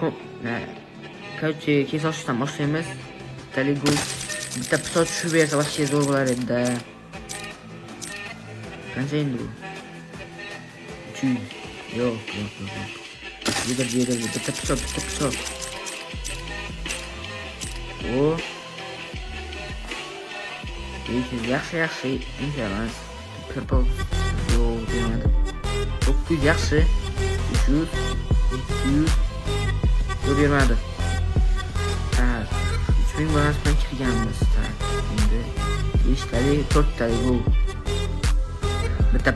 Ko- ne? Короче, keyin ochishdan boshlaymiz. Taligu bitta pichoq tushib bersa вообще zo'r bo'lar edi-da. Qancha endi bu? 300. Yo'q, yo'q, yo'q. yo'q. Yedir, yedir, bitta pichoq, bitta pichoq. O. Lekin yaxshi, yaxshi, uncha emas. Purple. Yo'q, demadi. 900 yaxshi. 300. 200. Yo'q bermadi. Ha, 3000 balans bilan kirganmiz. Ha, endi 5 tali, 4 tali bu.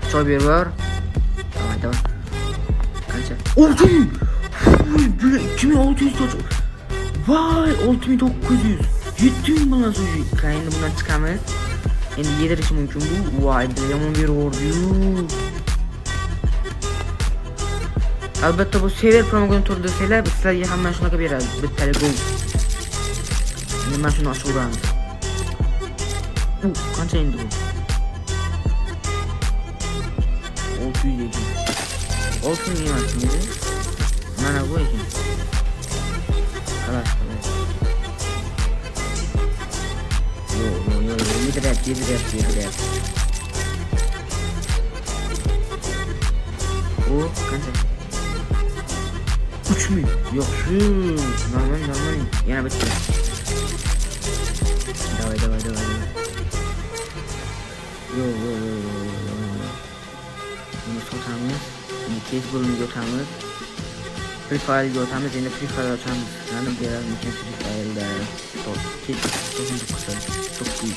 Pichoq berib yubor. Davay, davay. Qancha? 6000! Uy, bular 2600 toch. Vay, 6900. 7000 balans. Qani endi bundan chiqamiz. Endi yedirishi mumkin bu. Bu yomon berib Albatta bu sever promogon tur desanglar sizlarga ham mana shunaqa beradi. Bittali gol. Endi mana shuni ochib uramiz. U qancha endi bu? 600 ekan. 6000 emas endi. Mana bu ekan. Xalas, yediryapti, yediryapti, yediryapti. O qancha? 3 mü? Yok şu. Normal normal. Yine bitti. Davay davay davay davay. Yo yo yo yo yo yo. Yunus otamız. Kez bulunca otamız. Free Fire otamız. Yine Free Fire otamız. Yani bir yer mümkün Free Fire'da. Top. Kez. Çok kısa. Çok iyi.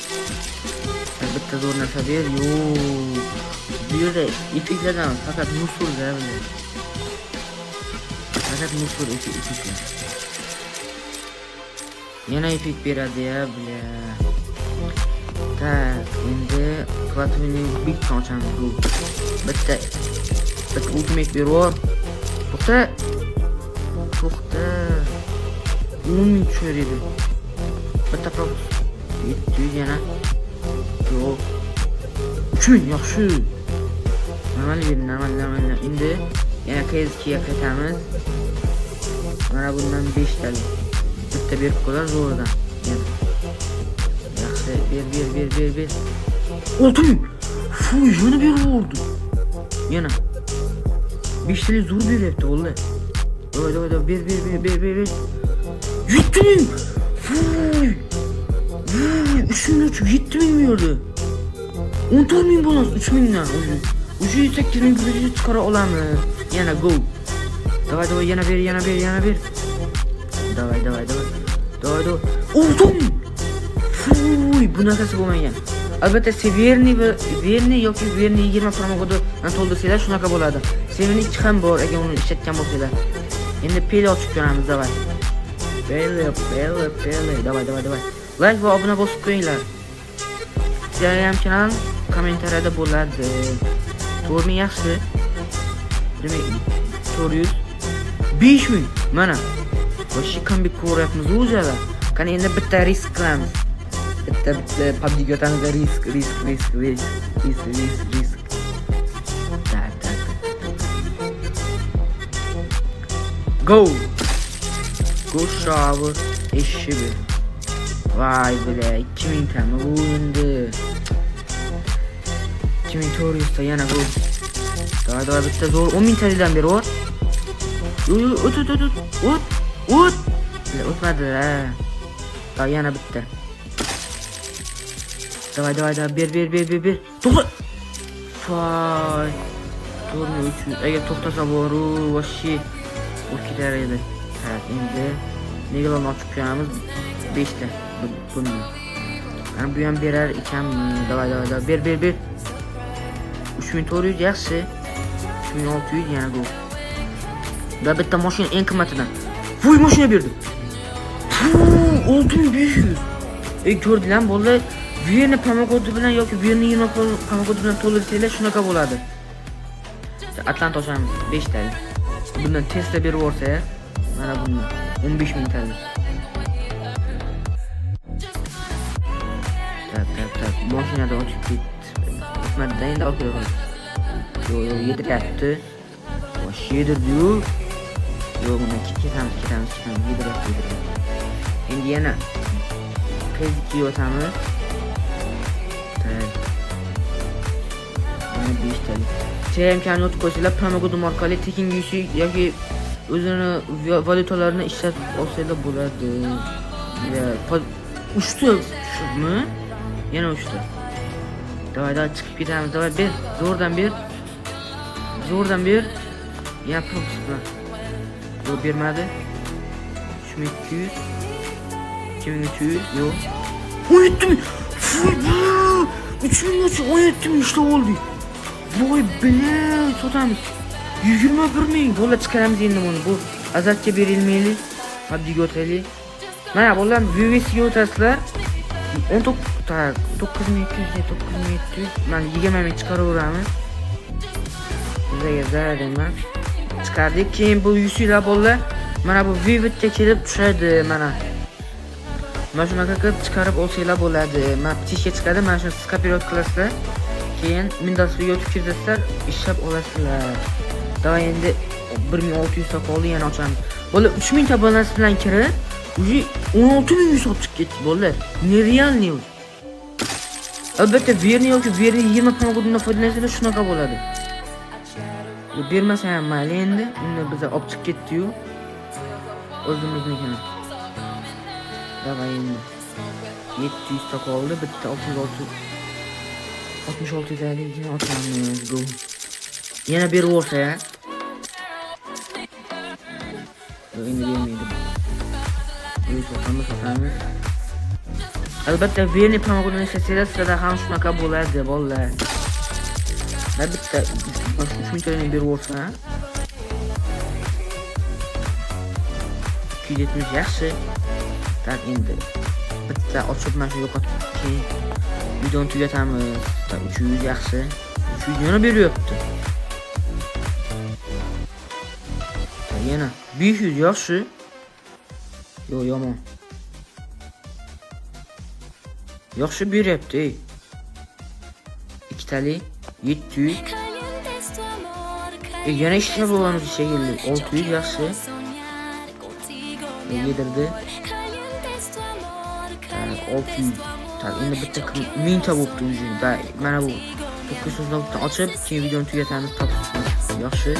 Elbette zor nasıl bir yer. Yo. Bir de ipiklerden fakat Musul vermiyor devre. Fakat musul ipi ipikler. Yana ipik beradi ya bля. Tak, endi kvatimini bitta ochamiz bu. Bitta bitta ultimate berib. To'xta. To'xta. 10 ming tushar edi. Bitta prop. 700 yana. Yo'q. 3000 yaxshi. Normal. Endi yana KSK'ga qaytamiz. Mana bundan 5 tali. Bitta berib qo'yar zo'ridan. Yana. Yaxshi, ber, ber, ber, ber, ber. 6000. Fu, yana berib oldu. Yana. 5 tali zo'r beryapti, vallahi. Davay, davay, davay, ber, ber, ber, ber, ber, ber. 7000. Fuy. Vuy, 3000 uçup 7000 mi gördü? 14 bin bonus 3000'den ucu. Ucu 8000 gücü çıkara olamız. Yana go. Davay davay yana bir yana bir yana bir. Davay davay davay. Davay davay. Oldum. Fuy bu nakası bo'lmagan. Albatta Severni va Verni yoki Verni 20 promokodu dan to'ldirsanglar shunaqa bo'ladi. Severni 2 ham bor agar uni ishlatgan bo'lsanglar. Endi Pele ochib ko'ramiz davay. Pele, Pele, Pele. Davay davay davay. Like va obuna bosib qo'yinglar. Telegram kanal kommentariyada bo'ladi. To'g'rimi yaxshi? Demak, 400 5000 mana. Voshi comeback ko'ryapmiz o'zala. Qani endi bitta risk qilamiz. Bitta bitta PUBG o'tamiz risk, risk, risk, risk, risk, risk, risk. Tak, tak. Go! Go shower eşi bir. Vay bile 2000 tane bu Kimitorius'ta yana bu. Daha daha bitti zor. 10.000 TL'den beri o. Ut ut ut ut ut ut. Utmadı ha. Daha yana bitti. Davay davay davay bir bir bir bir bir. Dokuz. Fay. Durmuyor üçün. Eğer toktasa boru vaşi. O gider idi. Evet şimdi. Ne kadar maçıklarımız 5'te. Bununla. Yani bu yan birer iken davay davay davay bir bir bir. 3400 yaxshi. 3600 yana bu. Da bitta mashina eng qimmatidan. Voy mashina berdi. Fuuu, 6500. E ko'rdilar bo'ldi. Viyerni pamagodi bilan yoki Viyerni 20 pamagodi bilan to'ldirsanglar shunaqa bo'ladi. Atlant ochamiz 5 tali. Bundan Tesla berib yuborsa, mana bundan 15 ming tali. Tak tak tak. Mashinada ochib ketdi. O'tmadi endi olib kelaman. Yo yo yediryapti. Vosh yedirdi-yu. Yo'q, uni ketamiz, ketamiz, ketamiz. Yedirib, yedirib. Endi yana prezikka o'tamiz. Tak. Yana 5 talik. TMK'ni o'tib qo'ysanglar, Promogodum orqali tekin yurishi yoki o'zini va- valyutalarini ishlatib olsanglar bo'ladi. Ya, po- uchta shumi? Yana uchta. Davay, davay chiqib ketamiz. Davay, ber. Zo'rdan ber. Zo'rdan ber. Ya propust bilan. Yo'q, bermadi. 3200 2300 yo'q. 17 ming. Voy bu. 3000 17 ming ishla oldik. Voy bilan sotamiz. 21 ming. Bola chiqaramiz endi buni. Bu azatga berilmaylik. Haddiga o'taylik. Mana bolalar VVSga o'tasizlar. 19 tak 9200 9700 mana 20 ming chiqaraveramiz. Bizga zarar emas. Chiqardik. Keyin bu yusinglar bolalar. Mana bu Vividga kelib tushadi mana. Mana shunaqa qilib chiqarib olsanglar bo'ladi. Mana ptishga chiqadi. Mana shuni skopirot qilasizlar. Keyin Windowsga o'tib kirsizlar, ishlab olasizlar. Davay endi 1600 ta qoldi, yana ochamiz. Bola 3000 ta balans bilan kirib, уже 16000 sotib ketdi bolalar. Nerealniy. u. Albatta verni yoki verni 20 panogudan foydalansanglar shunaqa bo'ladi. Bermasa ham mayli endi. Unda biza olib chiqib ketdi-yu. O'zimiznikini. Davay endi. 700 ta qoldi, bitta 66 66 talik ochamiz. Go. Yana berib olsa ya. Yo'q, endi bermaydi. Sotamiz, sotamiz. Albatta verni panogudan ishlasanglar sizlarda ham shunaqa bo'ladi, bolalar. Va bitta 3000 tani berib olsa, 270 yaxshi. Tak endi bitta ochib mana shu yo'qotib keyin videoni tugatamiz. Tak 300 yaxshi. 300 yana beryapti. Yana 500 yaxshi. Yo'q, yomon. Yaxshi beryapti, ey. Ikkitali 700 E, yana ishlab olamiz shekilli. 600 yaxshi. E, Yedirdi. Tak, 600. Tak, endi bitta qirq- mingta bo'libdi уже. Da, mana bu 900 dan ochib, keyin videoni tugatamiz. Topib. Yaxshi.